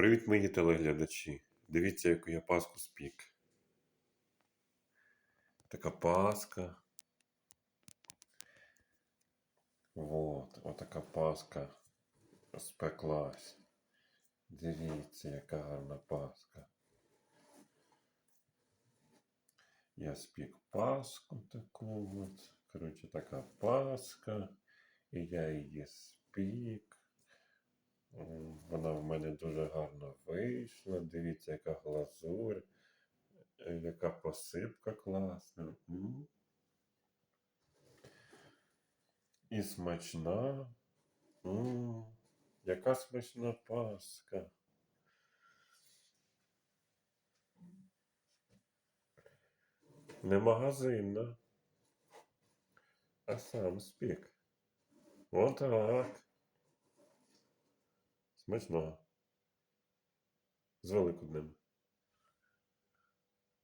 Привіт, мої телеглядачі. Дивіться, яку я паску спік. Така паска. Вот, отака паска спеклась. Дивіться, яка гарна паска. Я спік паску таку от. Коротше, така паска. І я її спік. М, Вона в мене дуже гарно вийшла. Дивіться, яка глазурь, е, яка посипка класна. І смачна. Яка смачна паска. Не магазинна, а сам спік. Отак. Смачно. З Великоднем.